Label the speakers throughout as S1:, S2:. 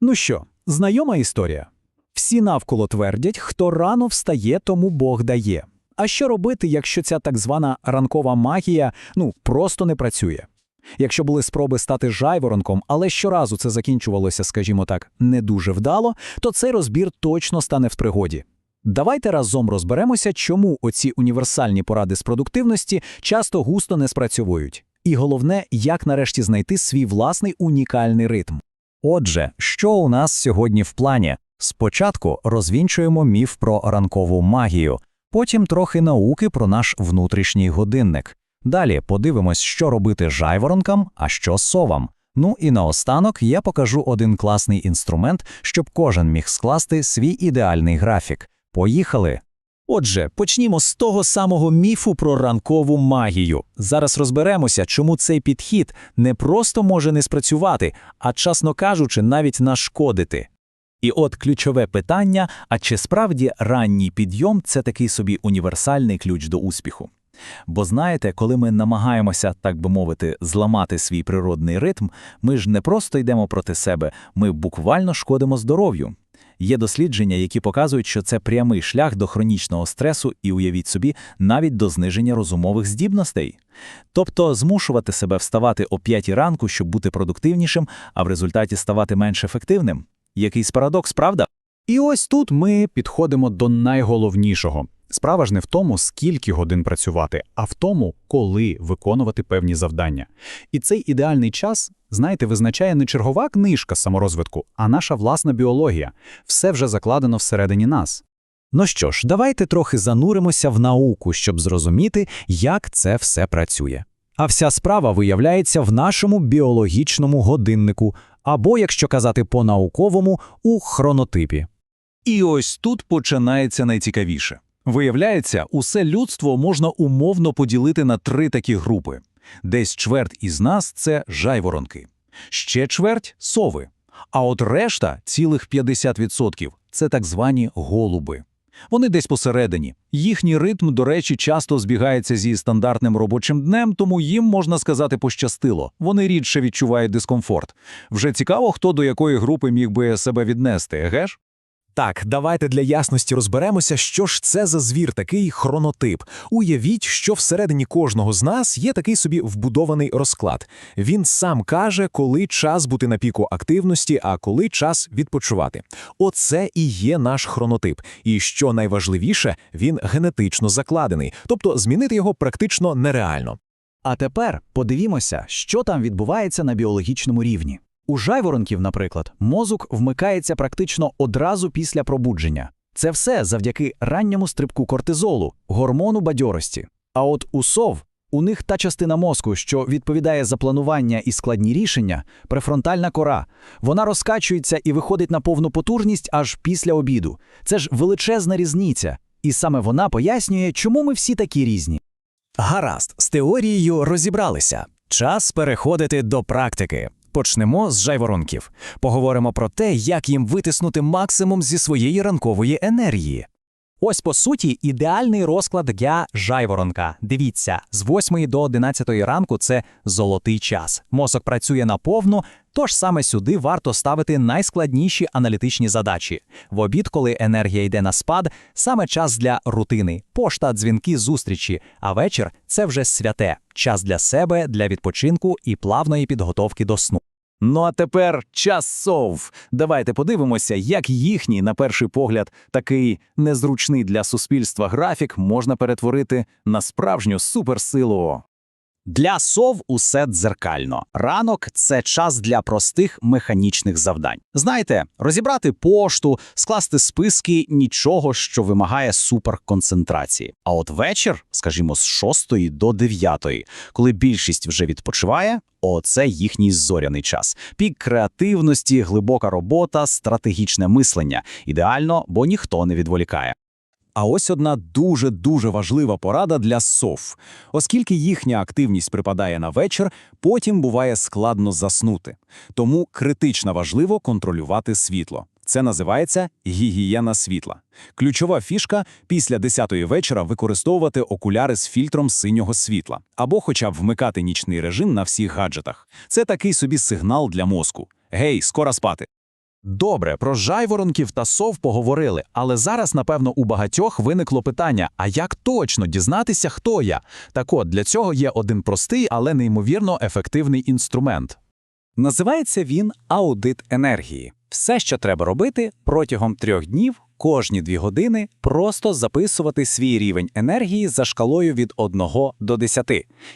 S1: Ну що, знайома історія? Всі навколо твердять, хто рано встає, тому Бог дає. А що робити, якщо ця так звана ранкова магія ну просто не працює? Якщо були спроби стати жайворонком, але щоразу це закінчувалося, скажімо так, не дуже вдало, то цей розбір точно стане в пригоді. Давайте разом розберемося, чому оці універсальні поради з продуктивності часто густо не спрацьовують. І головне, як нарешті знайти свій власний унікальний ритм.
S2: Отже, що у нас сьогодні в плані? Спочатку розвінчуємо міф про ранкову магію, потім трохи науки про наш внутрішній годинник. Далі подивимось, що робити жайворонкам, а що совам. Ну і наостанок я покажу один класний інструмент, щоб кожен міг скласти свій ідеальний графік. Поїхали!
S1: Отже, почнімо з того самого міфу про ранкову магію. Зараз розберемося, чому цей підхід не просто може не спрацювати, а, чесно кажучи, навіть нашкодити. І от ключове питання: а чи справді ранній підйом це такий собі універсальний ключ до успіху? Бо знаєте, коли ми намагаємося, так би мовити, зламати свій природний ритм, ми ж не просто йдемо проти себе, ми буквально шкодимо здоров'ю. Є дослідження, які показують, що це прямий шлях до хронічного стресу і, уявіть собі, навіть до зниження розумових здібностей. Тобто змушувати себе вставати о п'ятій ранку, щоб бути продуктивнішим, а в результаті ставати менш ефективним. Якийсь парадокс, правда? І ось тут ми підходимо до найголовнішого. Справа ж не в тому, скільки годин працювати, а в тому, коли виконувати певні завдання. І цей ідеальний час, знаєте, визначає не чергова книжка саморозвитку, а наша власна біологія. Все вже закладено всередині нас. Ну що ж, давайте трохи зануримося в науку, щоб зрозуміти, як це все працює. А вся справа виявляється в нашому біологічному годиннику, або, якщо казати по-науковому, у хронотипі. І ось тут починається найцікавіше. Виявляється, усе людство можна умовно поділити на три такі групи. Десь чверть із нас це жайворонки, ще чверть сови. А от решта, цілих 50%, це так звані голуби. Вони десь посередині. Їхній ритм, до речі, часто збігається зі стандартним робочим днем, тому їм, можна сказати, пощастило. Вони рідше відчувають дискомфорт. Вже цікаво, хто до якої групи міг би себе віднести, геш?
S3: Так, давайте для ясності розберемося, що ж це за звір, такий хронотип. Уявіть, що всередині кожного з нас є такий собі вбудований розклад. Він сам каже, коли час бути на піку активності, а коли час відпочивати. Оце і є наш хронотип. І що найважливіше, він генетично закладений, тобто змінити його практично нереально.
S1: А тепер подивімося, що там відбувається на біологічному рівні. У жайворонків, наприклад, мозок вмикається практично одразу після пробудження. Це все завдяки ранньому стрибку кортизолу, гормону бадьорості. А от у сов у них та частина мозку, що відповідає за планування і складні рішення, префронтальна кора. Вона розкачується і виходить на повну потужність аж після обіду. Це ж величезна різниця, і саме вона пояснює, чому ми всі такі різні.
S3: Гаразд, з теорією розібралися. Час переходити до практики. Почнемо з жайворонків. Поговоримо про те, як їм витиснути максимум зі своєї ранкової енергії.
S1: Ось по суті ідеальний розклад для жайворонка. Дивіться, з 8 до 11 ранку це золотий час. Мозок працює наповну, тож саме сюди варто ставити найскладніші аналітичні задачі. В обід, коли енергія йде на спад, саме час для рутини, пошта, дзвінки, зустрічі. А вечір це вже святе, час для себе, для відпочинку і плавної підготовки до сну.
S4: Ну а тепер час сов. Давайте подивимося, як їхній, на перший погляд, такий незручний для суспільства графік можна перетворити на справжню суперсилу.
S5: Для сов усе дзеркально. Ранок це час для простих механічних завдань. Знаєте, розібрати пошту, скласти списки нічого, що вимагає суперконцентрації. А от вечір, скажімо, з 6 до 9, коли більшість вже відпочиває, оце їхній зоряний час. Пік креативності, глибока робота, стратегічне мислення. Ідеально, бо ніхто не відволікає.
S4: А ось одна дуже-дуже важлива порада для сов. Оскільки їхня активність припадає на вечір, потім буває складно заснути. Тому критично важливо контролювати світло. Це називається гігієна світла. Ключова фішка після 10-ї вечора використовувати окуляри з фільтром синього світла або хоча б вмикати нічний режим на всіх гаджетах. Це такий собі сигнал для мозку. Гей, скоро спати. Добре, про жайворонків та сов поговорили, але зараз, напевно, у багатьох виникло питання: а як точно дізнатися, хто я? Так от, для цього є один простий, але неймовірно ефективний інструмент.
S5: Називається він аудит енергії. Все, що треба робити протягом трьох днів, кожні дві години, просто записувати свій рівень енергії за шкалою від 1 до 10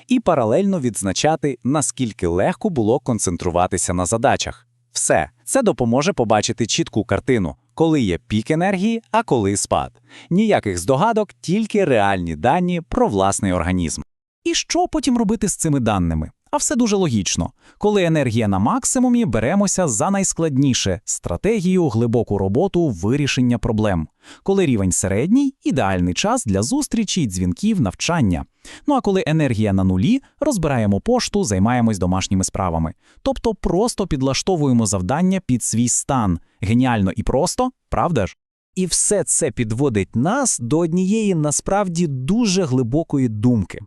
S5: і паралельно відзначати, наскільки легко було концентруватися на задачах. Все це допоможе побачити чітку картину, коли є пік енергії, а коли спад. Ніяких здогадок, тільки реальні дані про власний організм. І що потім робити з цими даними? А все дуже логічно. Коли енергія на максимумі, беремося за найскладніше стратегію, глибоку роботу, вирішення проблем. Коли рівень середній ідеальний час для зустрічі, дзвінків, навчання. Ну а коли енергія на нулі, розбираємо пошту, займаємось домашніми справами. Тобто просто підлаштовуємо завдання під свій стан. Геніально і просто, правда ж?
S1: І все це підводить нас до однієї насправді дуже глибокої думки.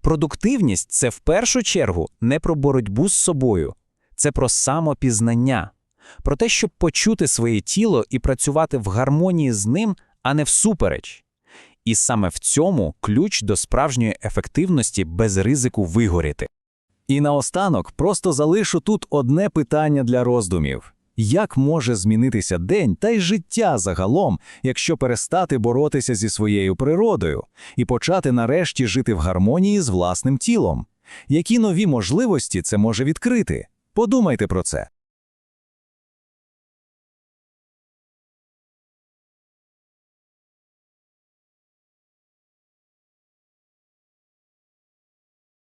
S1: Продуктивність це в першу чергу не про боротьбу з собою, це про самопізнання, про те, щоб почути своє тіло і працювати в гармонії з ним, а не всупереч. І саме в цьому ключ до справжньої ефективності без ризику вигоріти.
S2: І наостанок просто залишу тут одне питання для роздумів. Як може змінитися день та й життя загалом, якщо перестати боротися зі своєю природою і почати нарешті жити в гармонії з власним тілом? Які нові можливості це може відкрити? Подумайте про це.